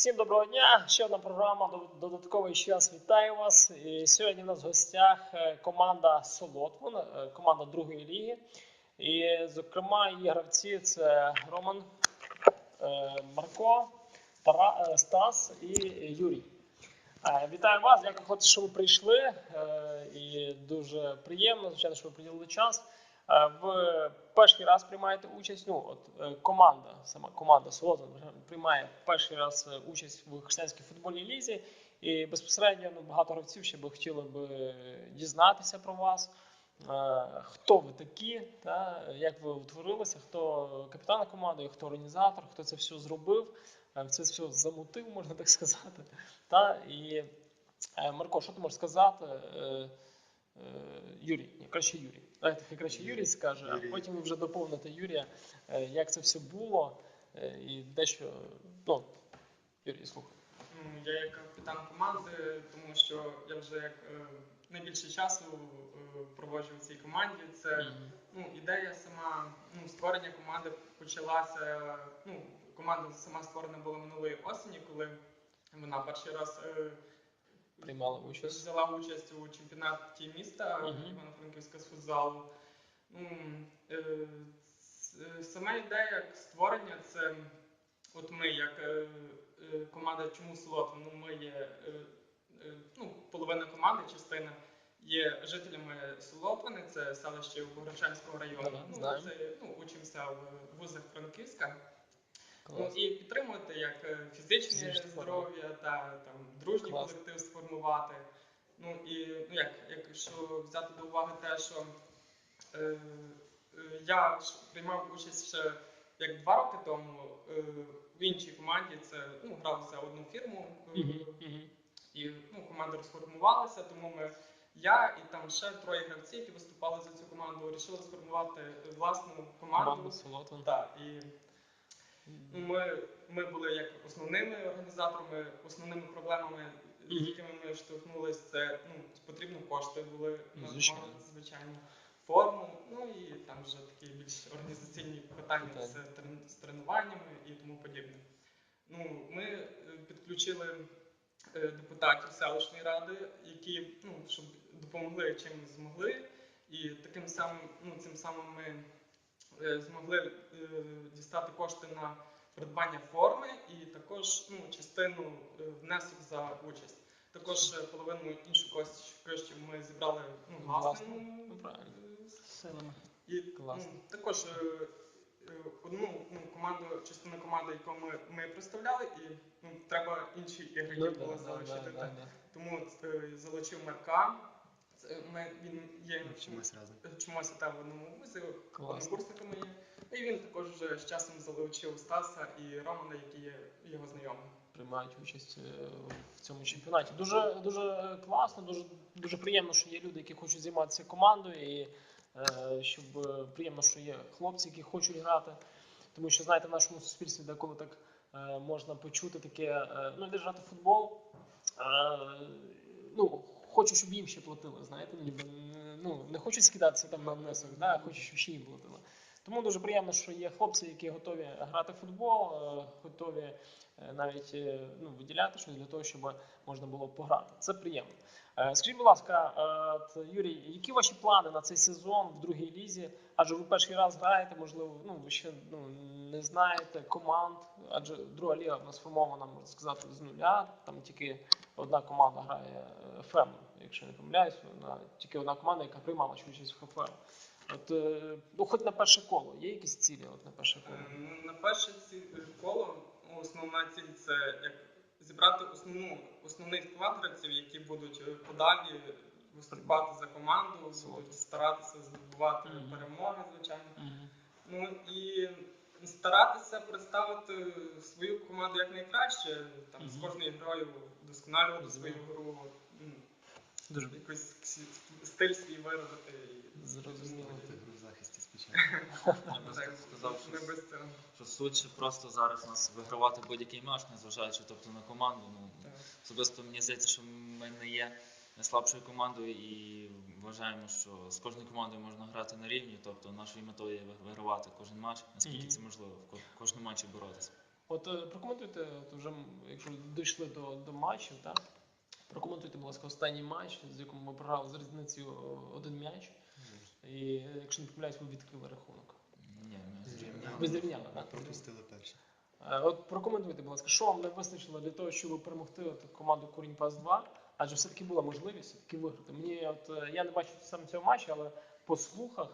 Всім доброго дня! Ще одна програма «Дод- Додатковий час. Вітаю вас. І сьогодні в нас в гостях е, команда Солотвон, е, команда другої ліги. І, зокрема, її гравці це Роман, е, Марко, Тара, Стас і Юрій. Вітаю вас, дякую, що ви прийшли. І дуже приємно, звичайно, що ви приділили час. Е, Ви перший раз приймаєте участь. Ну, от е, команда, сама команда Солоза приймає перший раз е, участь в християнській футбольній лізі. І безпосередньо ну, багато гравців ще би хотіли б дізнатися про вас. Хто ви такі, та, як ви утворилися, хто капітан команди, хто організатор, хто це все зробив, це все замутив, можна так сказати. Та, і Марко, що ти можеш сказати? Е, Юрій, краще Юрій. Давайте хай краще Юрій скаже, Юрій. а потім ви вже доповните Юрія, е, як це все було е, і дещо. Ну, Юрій, слухай. Я як капітан команди, тому що я вже як е, найбільше часу е, проводжу в цій команді. Це ну, ідея сама ну, створення команди почалася. Ну, команда сама створена була минулої осені, коли вона перший раз е, Приймала участь. взяла участь у чемпіонаті міста Мгм. Івано-Франківська з футзалу. Ну, е, сама ідея створення це от ми, як е, е, команда Чому Солот, ну ми є е, е, ну, половина команди, частина є жителями Солотвини, це селище Богородчанського району. Ага, ну, це, ну, учимося в вузах Франківська. Ну, Клас. і підтримувати як е, фізичне здоров'я та там дружній Клас. колектив сформувати. Ну і ну як, якщо взяти до уваги те, що е, е, я приймав участь ще як два роки тому е, в іншій команді, це ну, грав за одну фірму. е, і ну, команда розформувалася, тому ми, я і там ще троє гравців, які виступали за цю команду, вирішили сформувати власну команду. Команда Солотвин. Так, і Ми, ми були як основними організаторами, основними проблемами, з якими ми штовхнулися, це ну, потрібно кошти були Ну, на звичайно. команду, звичайно, форму, ну і там вже такі більш організаційні питання Питання. з, тренуваннями і тому подібне. Ну, ми е, підключили е, депутатів селищної ради, які ну, щоб допомогли чим змогли, і таким самим, ну, цим самим ми змогли е, дістати кошти на придбання форми і також ну, частину е, внесок за участь. Також е, половину інших коштів- ми зібрали ну, власним Ну, е, Силами. і Класно. ну, також е, е, одну ну, команду, частину команди, яку ми, ми представляли, і ну, треба інші ігроки Ну, було да. Тому е, залучив Марка. Це ми, він є Вчимось разом. вчимося там в одному вузі, однокурсниками є. Ну, І він також вже з часом залучив Стаса і Романа, які є його знайомими. приймають участь е, в цьому чемпіонаті. Дуже дуже класно, дуже дуже приємно, що є люди, які хочуть займатися командою, і е, щоб е, приємно, що є хлопці, які хочуть грати. Тому що знаєте, в нашому суспільстві деколи так е, можна почути таке, е, ну в футбол. Е, ну, хочу, щоб їм ще платили, знаєте, ніби ну, не хочуть скидатися там на внесок, да, а хочуть, щоб ще їм платили. Тому дуже приємно, що є хлопці, які готові грати в футбол, е, готові е, навіть е, ну, виділяти щось для того, щоб можна було пограти. Це приємно. Скажіть, будь ласка, Юрій, які ваші плани на цей сезон в другій лізі? Адже ви перший раз граєте, можливо, ну ви ще ну, не знаєте команд, адже друга ліга сформована, можна сказати, з нуля. Там тільки одна команда грає е, ФМ, якщо не помиляюсь, вона тільки одна команда, яка приймала участь в ФМ. От, е, ну, хоч на перше коло, є якісь цілі от на перше коло? Е, ну, На перше коло ну, основна ціль це як зібрати основну, основний склад гравців, які будуть подалі виступати за команду, будуть старатися здобувати Мгм. перемоги, звичайно. Мгм. Ну і старатися представити свою команду як найкраще, там з кожною грою вдосконалювати свою гру, ну, Дуже якийсь стиль свій виробити. і- зрозуміло. Гру в захисті спочатку. Я сказав, що, без цього. що суть просто зараз нас вигравати будь-який матч, незважаючи тобто, на команду. Ну, особисто мені здається, що ми не є найслабшою командою і вважаємо, що з кожною командою можна грати на рівні. Тобто нашою метою є вигравати кожен матч, наскільки це можливо, в кожному матчі боротися. От е, прокоментуйте, от вже якщо дійшли до, до матчів, так? Прокоментуйте, будь ласка, останній матч, з якому ми програли з різницею один м'яч. І е, якщо не помиляюсь, ви відкрили рахунок. Ні, ми Зрівняли. Ви зрівняли, так? пропустили перше. Е, От прокоментуйте, будь ласка, що вам не вистачило для того, щоб перемогти от команду Курінь Пас 2? Адже все-таки була можливість все-таки виграти. Мені от е, я не бачу саме цього матчу, але по слухах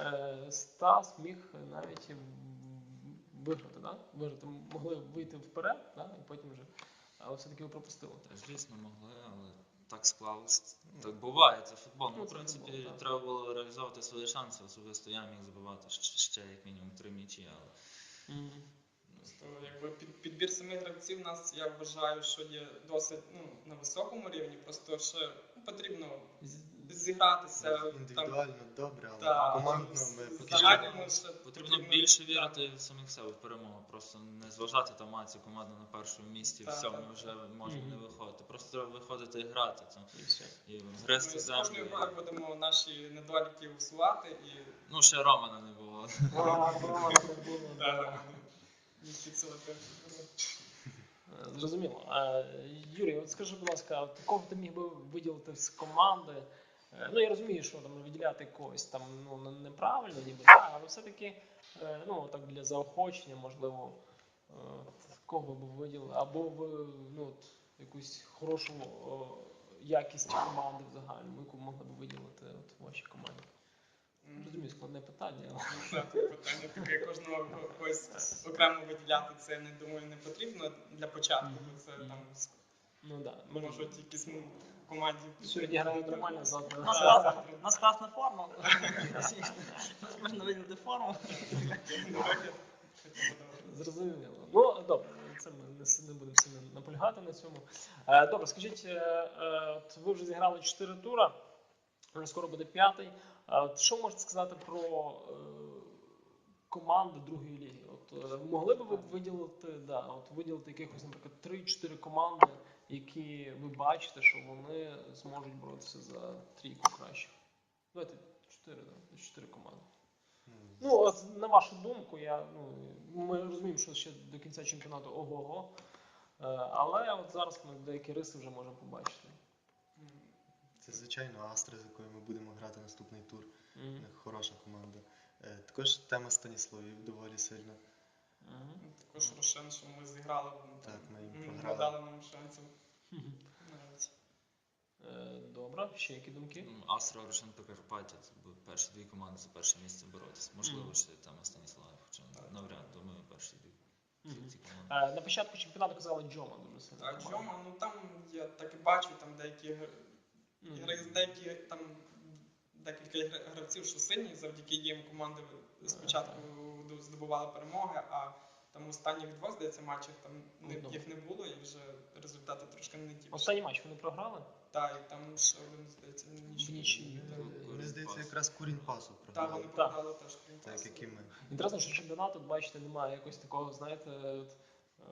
е, Стас міг навіть виграти, да? Виграти могли вийти вперед, да? і потім вже. Але все-таки ви пропустили. Та, звісно, могли, але так склалось. Так буває, це футбол. Ну, Ну, в це принципі, футбол, так. треба було реалізовувати свої шанси. Особисто я міг забивати ще, ще як мінімум три м'ячі, але Просто якби під, підбір самих гравців у нас я вважаю, що є досить ну, на високому рівні, просто ще ну, потрібно зігратися там. Індивідуально добре, але Та, командно ми поки що потрібно більше вірити в самих себе в перемогу. Просто не зважати там, а ця команда на першому місці, все, так. ми вже можемо не виходити. Просто треба виходити і грати. Це, І все. і Ми грести з землю. кожною грою будемо наші недоліки усувати і Ну, ще Романа не було. А, браво, було, Зрозуміло. Юрій, от скажи, будь ласка, кого ти міг би виділити з команди? Е, Ну, я розумію, що там виділяти когось там ну, неправильно, ніби, да, але все-таки е, ну, так для заохочення, можливо, е, кого би виділили, або ви ну, от, якусь хорошу о, якість команди в загальному, яку могли б виділити от, в вашій команді. Розумію, складне питання, але. Питання таке кожного когось окремо виділяти це не думаю не потрібно для початку, бо це там Ну да, якісь ну, команді. сьогодні грають нормально, завтра. У нас класна, у нас класна форма. Можна виділити форму. Зрозуміло. Ну добре, це ми не, будемо сильно наполягати на цьому. Е, добре, скажіть, е, е, от ви вже зіграли 4 тура, вже скоро буде п'ятий. Що можете сказати про команди другої ліги? От могли б ви виділити, да, от виділити якихось, наприклад, 3-4 команди, які ви бачите, що вони зможуть боротися за трійку кращих? Давайте 4, да, 4 команди. ну, Ну, от, на вашу думку, я, ну, ми розуміємо, що ще до кінця чемпіонату ого-го. Е, Але от зараз ми деякі риси вже можемо побачити. це звичайно Астра, з якою ми будемо грати наступний тур. Мгм. них хороша команда. Е, Також тема Станіславів доволі сильна. Мгм. Також Рошен, що ми зіграли, Так, ми їм програли. не дали нам шансів. Навіть. Е, Добре, ще які думки? Ну, Астра Рошен Прикарпаття, це будуть перші дві команди за перше місце боротися. Можливо, ще там Станіслав, хоча навряд, думаю, перші дві Мгм. ці команди. Е, На початку чемпіонату казали Джома дуже сильно. А Джома, ну там я так і бачу, там деякі Ну, деякі там декілька гра- гравців, що сильні, завдяки їм команди спочатку здобували перемоги, а там останніх двох, здається, матчів там не, Одного. їх не було, і вже результати трошки не ті. Останній матч вони програли? Так, і там ще один, здається, В нічого. нічиї. Е, Мені здається, якраз Курінь Пасу Так, вони Так. програли теж Так, пасу. як і ми. Інтересно, що чемпіонату, бачите, немає якогось такого, знаєте, от, е,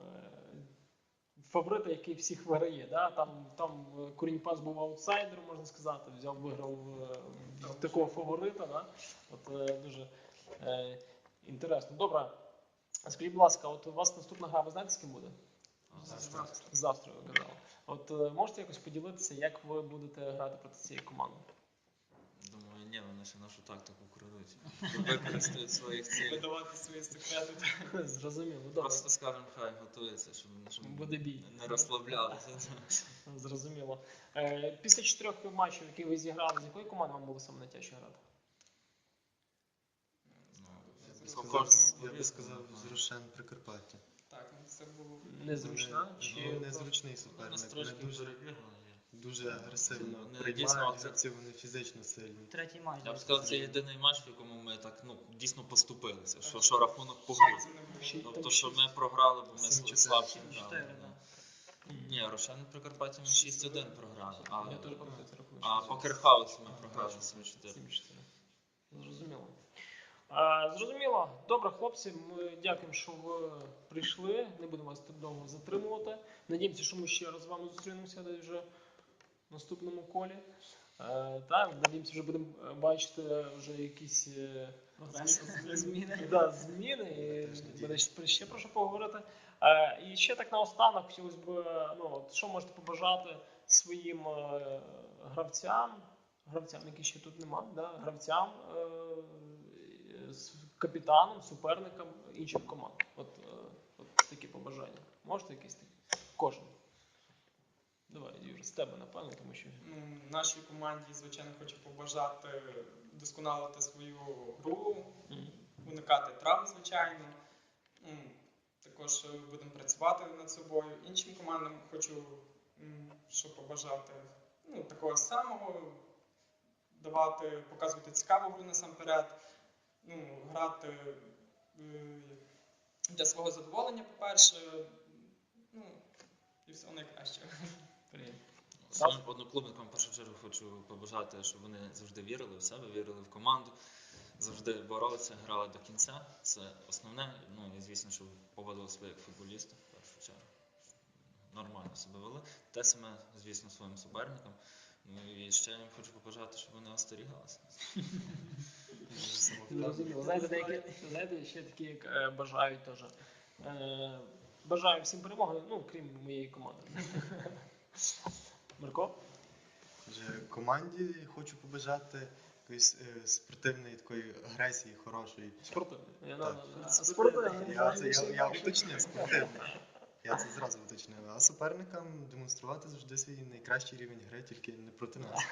фаворита, який всіх виграє. Да? Там, там е, Курінь Пас був аутсайдером, можна сказати, взяв, виграв е, такого фаворита. Да? От, е, дуже е, інтересно. Добре. Скажіть, будь ласка, от у вас наступна гра, ви знаєте, з ким буде? Астра. Завтра ви казали. От е, можете якось поділитися, як ви будете грати проти цієї команди? Думаю, ні, вони ще нашу тактику крадуть. Використають своїх цілей. Видавати свої секрети. Зрозуміло, добре. Просто скажемо, хай готується, щоб, щоб Буде бій. не розслаблялися. Зрозуміло. Е, після чотирьох матчів, які ви зіграли, з якої команди вам було саме найтяжче грати? Ну, Я би по сказав, з Рошен Прикарпаття. Так, ну це було Незручна? Чи ну, незручний суперник. Вони дуже, дуже агресивно Ну, приймають дійсно, це- вони фізично сильні. Третій матч. Я б сказав, це єдиний матч, в якому ми так ну, дійсно поступилися, що, що рахунок по грі. шансів не було. Ще й там Тобто, що ми програли, бо ми слабші. Грали. Ні, Рошен Прикарпаття ми 6-1 програли. А, а Покерхаус ми програли 7-4. 7-4. Зрозуміло. Зрозуміло. Добре, хлопці, ми дякуємо, що ви прийшли. Не будемо вас довго затримувати. Надіємося, що ми ще раз з вами зустрінемося десь вже в наступному колі. Е, так, надіємося, вже будемо е, бачити вже якісь е, Зміни. Да, зміни. І мене ще- про що поговорити. І ще так наостанок хотілося б, ну, що можете побажати своїм гравцям, гравцям, які ще тут немає, да? гравцям, е, с- капітанам, суперникам інших команд. От, е, от такі побажання. Можете якісь такі? Кожен. Давай, Юра, з тебе, напевно, тому що. Ну, нашій команді, звичайно, хочу побажати досконалити свою гру, Мгм. уникати травм, звичайно. Також е, будемо працювати над собою. Іншим командам хочу м, що побажати. Ну, такого самого давати, показувати цікаву гру насамперед. Ну, грати е, для свого задоволення, по-перше. Ну, і все найкраще. Приємно. Своїм одноклубникам в першу чергу хочу побажати, щоб вони завжди вірили в себе, вірили в команду, завжди боролися, грали до кінця. Це основне. Ну і звісно, щоб поводили себе як футболісти в першу чергу. Нормально себе вели. Те саме, звісно, своїм суперникам. Ну і ще я їм хочу побажати, щоб вони остерігалися. Знаєте, деякі, знаєте, ще такі, як е, бажають теж. Е, бажаю всім перемоги, ну, крім моєї команди. Марко? Вже команді хочу побажати якоїсь е, спортивної такої агресії, хорошої. Спортивний. Я Так. на- на- Спортивний. Я, це, я, я уточнив спортивний. Я це зразу уточнив. А суперникам демонструвати завжди свій найкращий рівень гри, тільки не проти нас.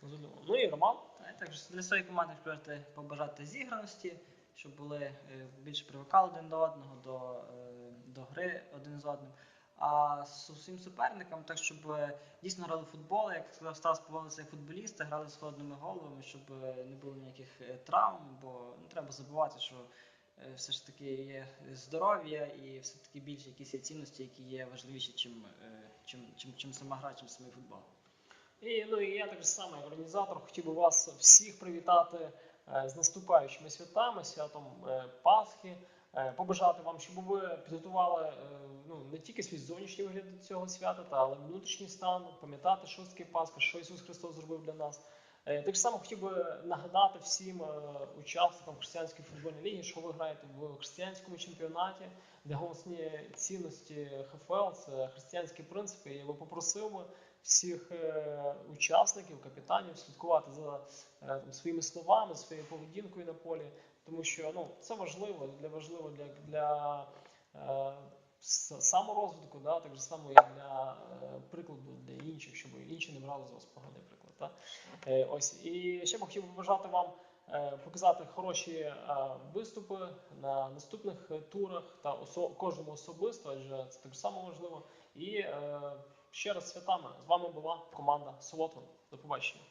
Зрозуміло. Ну і Роман. Також для своєї команди хочете побажати зіграності, щоб були е, більше привикали один до одного, до, е, до гри один з одним. А з усім суперникам, так щоб е, дійсно грали в футбол, як сказав Стас, поводилися як футболісти, грали з холодними головами, щоб не було ніяких травм, бо не треба забувати, що все ж таки є здоров'я і все таки більше якісь є цінності, які є важливіші, чим, чим, чим, чим сама гра, чим самий футбол. І, ну, і я так само, як організатор, хотів би вас всіх привітати е, з наступаючими святами, святом е, Пасхи. Е, Побажати вам, щоб ви підготували ну, не тільки свій зовнішній вигляд до цього свята, та, але внутрішній стан, пам'ятати, що таке Пасха, що Ісус Христос зробив для нас. Так само хотів би нагадати всім учасникам християнської футбольної ліги, що ви граєте в християнському чемпіонаті, де голосні цінності ХФЛ це християнські принципи. Я би попросив би всіх е, учасників, капітанів слідкувати за е, там, своїми словами, своєю поведінкою на полі, тому що ну, це важливо для важливо для, для е, саморозвитку, да, так само і для прикладу для інших, щоб інші не брали з вас поганий приклад. Да? Ось і ще б хотів побажати вам. Е, Показати хороші е, виступи на наступних турах та кожному особисто, адже це так само важливо. І е, ще раз святами. З вами була команда Солотвин. До побачення.